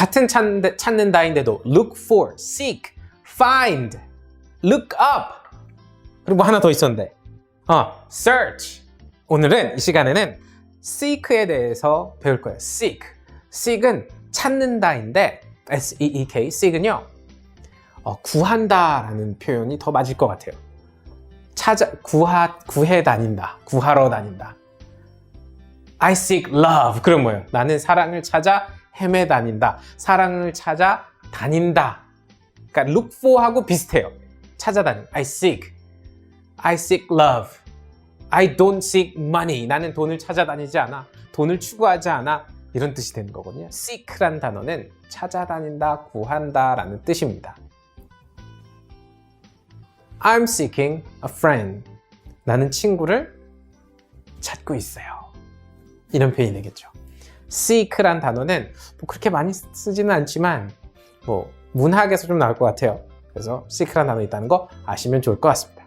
같은 찾는, 찾는다인데도 look for, seek, find, look up. 그리고 하나 더 있었는데, 어, search. 오늘은 이 시간에는 seek에 대해서 배울 거예요. seek. seek은 찾는다인데, S-E-E-K, seek은요, 어, 구한다라는 표현이 더 맞을 것 같아요. 찾아, 구하, 구해 다닌다. 구하러 다닌다. I seek love. 그럼 뭐예요? 나는 사랑을 찾아 헤매 다닌다. 사랑을 찾아 다닌다. 그러니까 look for하고 비슷해요. 찾아다닌. I seek. I seek love. I don't seek money. 나는 돈을 찾아다니지 않아. 돈을 추구하지 않아. 이런 뜻이 되는 거거든요. seek란 단어는 찾아다닌다, 구한다 라는 뜻입니다. I'm seeking a friend. 나는 친구를 찾고 있어요. 이런 표현이 되겠죠. Seek란 단어는 뭐 그렇게 많이 쓰지는 않지만 뭐 문학에서 좀 나올 것 같아요. 그래서 seek란 단어 있다는 거 아시면 좋을 것 같습니다.